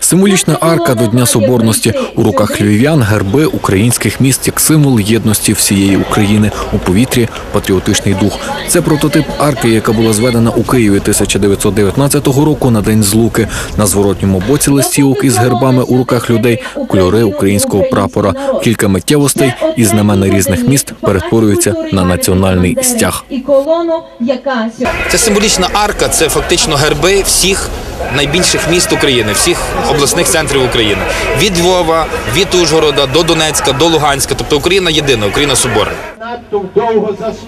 Символічна арка до Дня Соборності у руках львів'ян герби українських міст як символ єдності всієї України у повітрі патріотичний дух. Це прототип арки, яка була зведена у Києві 1919 року на день злуки. На зворотньому боці листівок із гербами у руках людей кольори українського прапора. Кілька миттєвостей і знамена різних міст перетворюються на національний стяг. і колону, яка Це символічна арка, це фактично герби всіх найбільших міст України, всіх обласних центрів України. Від Львова, від Ужгорода до Донецька, до Луганська. Тобто Україна єдина, Україна соборна.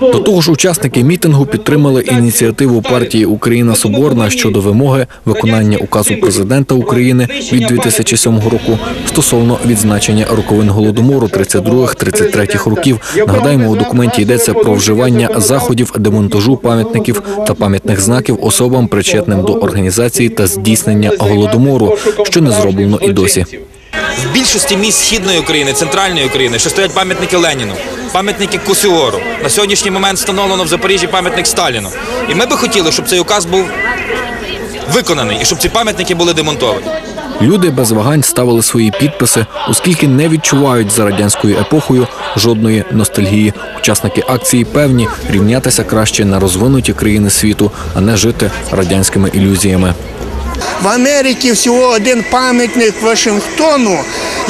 До того ж, учасники мітингу підтримали ініціативу партії Україна Соборна щодо вимоги виконання указу президента України від 2007 року стосовно відзначення роковин голодомору 32-33 років. Нагадаємо, у документі йдеться про вживання заходів демонтажу пам'ятників та пам'ятних знаків особам, причетним до організації та здійснення голодомору, що не зроблено і досі. В більшості міст східної України, центральної України, що стоять пам'ятники Леніну, пам'ятники Косіору. На сьогоднішній момент встановлено в Запоріжжі пам'ятник Сталіну. І ми би хотіли, щоб цей указ був виконаний і щоб ці пам'ятники були демонтовані. Люди без вагань ставили свої підписи, оскільки не відчувають за радянською епохою жодної ностальгії. Учасники акції певні рівнятися краще на розвинуті країни світу, а не жити радянськими ілюзіями. В Америці всього один пам'ятник Вашингтону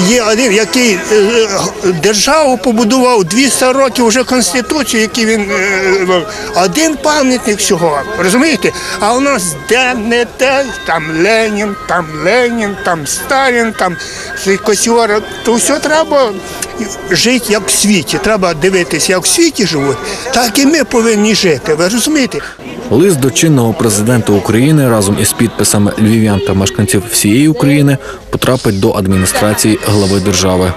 є один, який е, е, державу побудував 200 років вже конституцію, який він е, один пам'ятник всього. Розумієте? А у нас де не те, там Ленін, там Ленін, там Сталін, там цей То все треба жити як в світі. Треба дивитися, як в світі живуть, так і ми повинні жити. Ви розумієте? Лист до чинного президента України разом із підписами львів'ян та мешканців всієї України потрапить до адміністрації глави держави.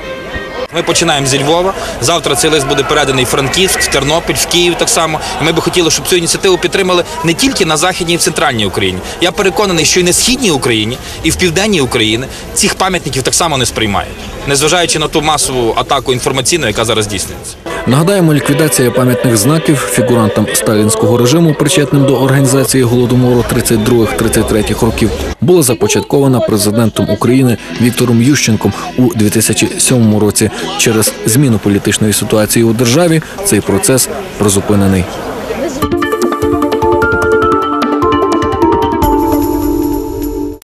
Ми починаємо зі Львова. Завтра цей лист буде переданий Франківськ, в Тернопіль, в Київ так само. Ми би хотіли, щоб цю ініціативу підтримали не тільки на західній і в центральній Україні. Я переконаний, що і на східній Україні, і в південній Україні цих пам'ятників так само не сприймають, незважаючи на ту масову атаку інформаційну, яка зараз здійснюється. Нагадаємо, ліквідація пам'ятних знаків фігурантам сталінського режиму, причетним до організації голодомору 32-33 років, була започаткована президентом України Віктором Ющенком у 2007 році. Через зміну політичної ситуації у державі цей процес призупинений.